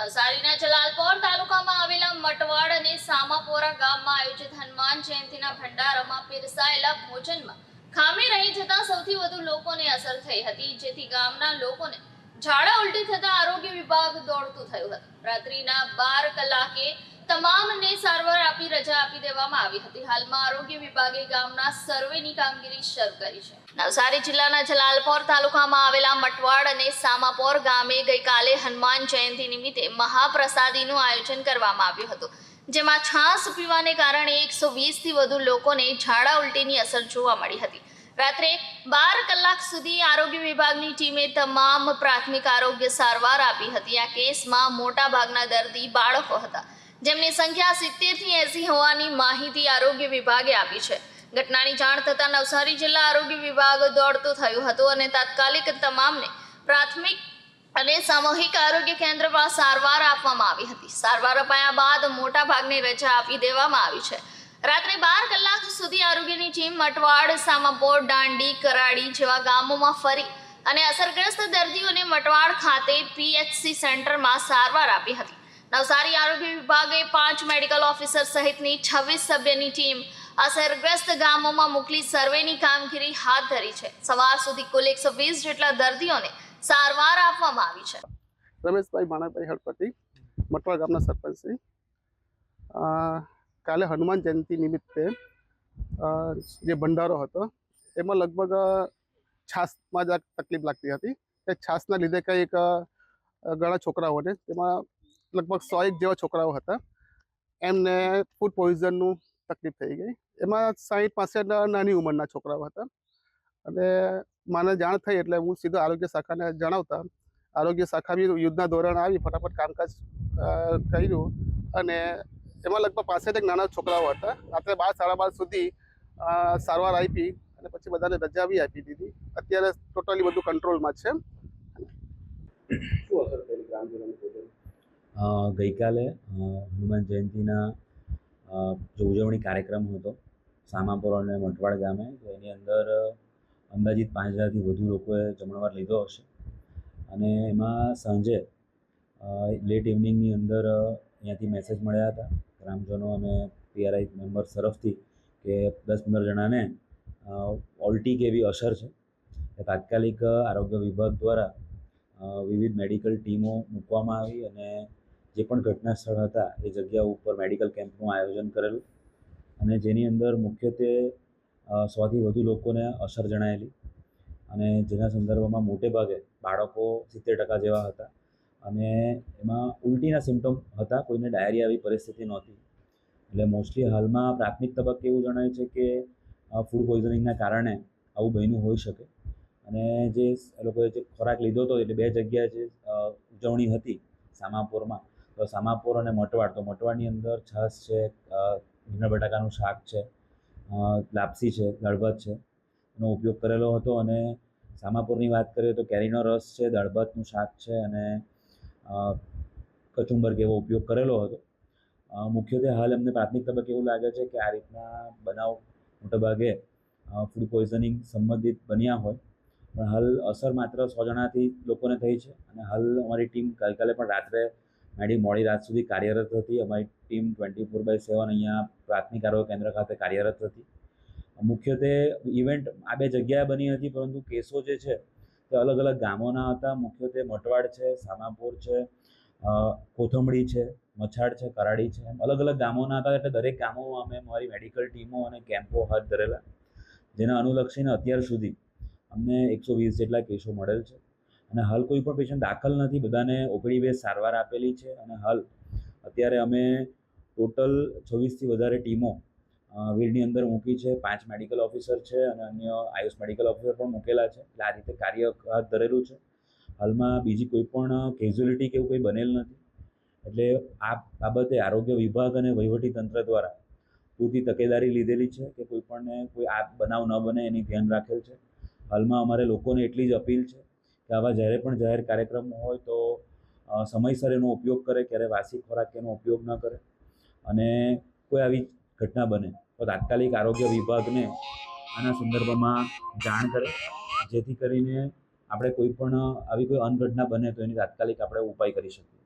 નવસારીના જલાલપોર તાલુકામાં આવેલા મટવાડ અને સામાપોરા ગામમાં આયોજિત હનુમાન જયંતિના ભંડારામાં પીરસાયેલા ભોજનમાં ખામી રહી જતા સૌથી વધુ લોકોને અસર થઈ હતી, જેથી ગામના લોકોને ઝાડા ઉલટી થતા આરોગ્ય વિભાગ દોડતું થયું હતું. રાત્રિના બાર કલાકે તમામને સારવાર આપી રજા આપી દેવામાં આવી હતી. હાલમાં આરોગ્ય વિભાગે ગામના સર્વેની કામગીરી શરૂ કરી છે. નવસારી જિલ્લાના જલાલપોર તાલુકામાં આવેલા મટવાડ અને સામાપોર ગામે ગઈકાલે હનુમાન જયંતિ નિમિત્તે મહાપ્રસાદીનું આયોજન કરવામાં આવ્યું હતું. જેમાં છાસ પીવાને કારણે એકસો વીસથી વધુ લોકોને ઝાડા ઉલટીની અસર જોવા મળી હતી. રાત્રે બાર કલાક સુધી આરોગ્ય વિભાગની ટીમે તમામ પ્રાથમિક આરોગ્ય સારવાર આપી હતી. આ કેસમાં મોટાભાગના દર્દી બાળકો હતા. જેમની સંખ્યા સિત્તેરથી એંસી હોવાની માહિતી આરોગ્ય વિભાગે આપી છે. ઘટનાની જાણ થતાં નવસારી જિલ્લા આરોગ્ય વિભાગ દોડતું થયું હતું અને તાત્કાલિક તમામને પ્રાથમિક અને સામૂહિક આરોગ્ય કેન્દ્રમાં સારવાર આપવામાં આવી હતી. સારવાર અપાયા બાદ મોટા ભાગને રજા આપી દેવામાં આવી છે. રાત્રે બાર કલાક સુધી આરોગ્યની ટીમ મટવાડ સામાપોર દાંડી, કરાડી જેવા ગામોમાં ફરી અને અસરગ્રસ્ત દર્દીઓને મટવાડ ખાતે પીએચસી સેન્ટરમાં સારવાર આપી હતી. નવસારી આરોગ્ય વિભાગે પાંચ મેડિકલ ઓફિસર સહિતની છવ્વીસ સભ્યની ટીમ અસરગ્રસ્ત ગામોમાં મોકલી સર્વેની કામગીરી હાથ ધરી છે. સવાર સુધી કુલ એકસો વીસ જેટલા દર્દીઓને સારવાર આપવામાં આવી છે. રમેશભાઈ માણાભાઈ હળપતિ, મટવા ગામના સરપંચ કાલે હનુમાન જયંતિ નિમિત્તે જે ભંડારો હતો, એમાં લગભગ છાસમાં જ તકલીફ લાગતી હતી. એ છાશના લીધે કંઈક ઘણા છોકરાઓને તેમાં લગભગ સો એક જેવા છોકરાઓ હતા. એમને ફૂડ પોઈઝનનું તકલીફ થઈ ગઈ. એમાં સાહીઠ પાસઠ નાની ઉંમરના છોકરાઓ હતા. અને મને જાણ થઈ એટલે હું સીધો આરોગ્ય શાખાને જણાવતા આરોગ્ય શાખા બી યુદ્ધના ધોરણ આવી ફટાફટ કામકાજ કર્યું. અને એમાં લગભગ પાસઠ એક નાના છોકરાઓ હતા. રાત્રે બાર સાડા બાર સુધી સારવાર આપી અને પછી બધાને રજા બી આપી દીધી. અત્યારે ટોટલી બધું કંટ્રોલમાં છે. અ, ગઈકાલે હનુમાન જયંતિના જે ઉજવણી કાર્યક્રમ હતો, સામાપુર અને મટવાડ ગામે, તો એની અંદર અંદાજિત પાંચ હજારથી વધુ લોકોએ જમણવાર લીધો હશે. અને એમાં સાંજે લેટ ઇવનિંગની અંદર અહીંયાથી મેસેજ મળ્યા હતા, ગ્રામજનો અને પીઆરઆઈ મેમ્બર્સ તરફથી કે દસ પંદર જણાને ઓલ્ટી કે એવી અસર છે. એ તાત્કાલિક આરોગ્ય વિભાગ દ્વારા વિવિધ મેડિકલ ટીમો મૂકવામાં આવી અને જે પણ ઘટના સ્થળ હતા, એ જગ્યા ઉપર મેડિકલ કેમ્પનું આયોજન કરેલું અને જેની અંદર મુખ્યત્વે સોથી વધુ લોકોને અસર જણાયેલી અને જેના સંદર્ભમાં મોટે ભાગે બાળકો સિત્તેર ટકા જેવા હતા અને એમાં ઉલટીના સિમ્ટમ હતા, કોઈને ડાયરિયા આવી પરિસ્થિતિ નહોતી. એટલે મોસ્ટલી હાલમાં પ્રાથમિક તબક્કે એવું જણાય છે કે ફૂડ પોઈઝનિંગના કારણે આવું બન્યું હોઈ શકે અને જે એ લોકોએ જે ખોરાક લીધો હતો, એટલે બે જગ્યાએ જે ઉજવણી હતી સામાપુરમાં તો સામાપુર અને મટવાડ. તો મટવાડની અંદર છાસ છે અ, બટાકાનું શાક છે લાપસી છે દાળ છે. એનો ઉપયોગ કરેલો હતો અને સામાપુરની વાત કરીએ તો કેરીનો રસ છે દાળ શાક છે અને કચુંબર કે એવો ઉપયોગ કરેલો હતો. મુખ્યત્વે હાલ એમને પ્રાથમિક તબક્કે એવું લાગે છે કે આ રીતના બનાવ મોટાભાગે ફૂડ પોઈઝનિંગ સંબંધિત બન્યા હોય. પણ હાલ અસર માત્ર સો જણાથી લોકોને થઈ છે અને હાલ અમારી ટીમ ગઈકાલે પણ રાત્રે મારી મોડી રાત સુધી કાર્યરત હતી. અમારી team twenty four by seven અહીંયા પ્રાથમિક આરોગ્ય કેન્દ્ર ખાતે કાર્યરત હતી. મુખ્યત્વે ઇવેન્ટ આ બે જગ્યાએ બની હતી, પરંતુ કેસો જે છે તે અલગ અલગ ગામોના હતા. મુખ્યત્વે મટવાડ છે, સામાપુર છે કોથમડી છે, મછાડ છે કરાડી છે અલગ અલગ ગામોના હતા. એટલે દરેક ગામોમાં અમે અમારી મેડિકલ ટીમો અને કેમ્પો હાથ ધરેલા, જેના અનુલક્ષીને અત્યાર સુધી અમને એકસો વીસ જેટલા કેસો મળેલ છે. અને હાલ કોઈ પણ પેશન્ટ દાખલ નથી. બધાને ઓપીડી બેઝ સારવાર આપેલી છે અને હાલ અત્યારે અમે ટોટલ છવ્વીસથી વધારે ટીમો વીડની અંદર મૂકી છે. પાંચ મેડિકલ ઓફિસર છે અને અન્ય આયુષ મેડિકલ ઓફિસર પણ મૂકેલા છે. એટલે આ રીતે કાર્ય હાથ ધરેલું છે. હાલમાં બીજી કોઈ પણ કેઝ્યુલિટી કે એવું કંઈ બનેલ નથી. એટલે આ બાબતે આરોગ્ય વિભાગ અને વહીવટી તંત્ર દ્વારા પૂરતી તકેદારી લીધેલી છે કે કોઈ પણને કોઈ આ બનાવ ન બને એની ધ્યાન રાખેલ છે. હાલમાં અમારે લોકોને એટલી જ અપીલ છે કે આવા જ્યારે પણ જાહેર કાર્યક્રમો હોય તો સમયસર એનો ઉપયોગ કરે, ક્યારે વાસી ખોરાક એનો ઉપયોગ ન કરે અને કોઈ આવી ઘટના બને તો તાત્કાલિક આરોગ્ય વિભાગને આના સંદર્ભમાં જાણ કરે. જેથી કરીને આપણે કોઈ પણ આવી કોઈ અનઘટના બને તો એની તાત્કાલિક આપણે ઉપાય કરી શકીએ.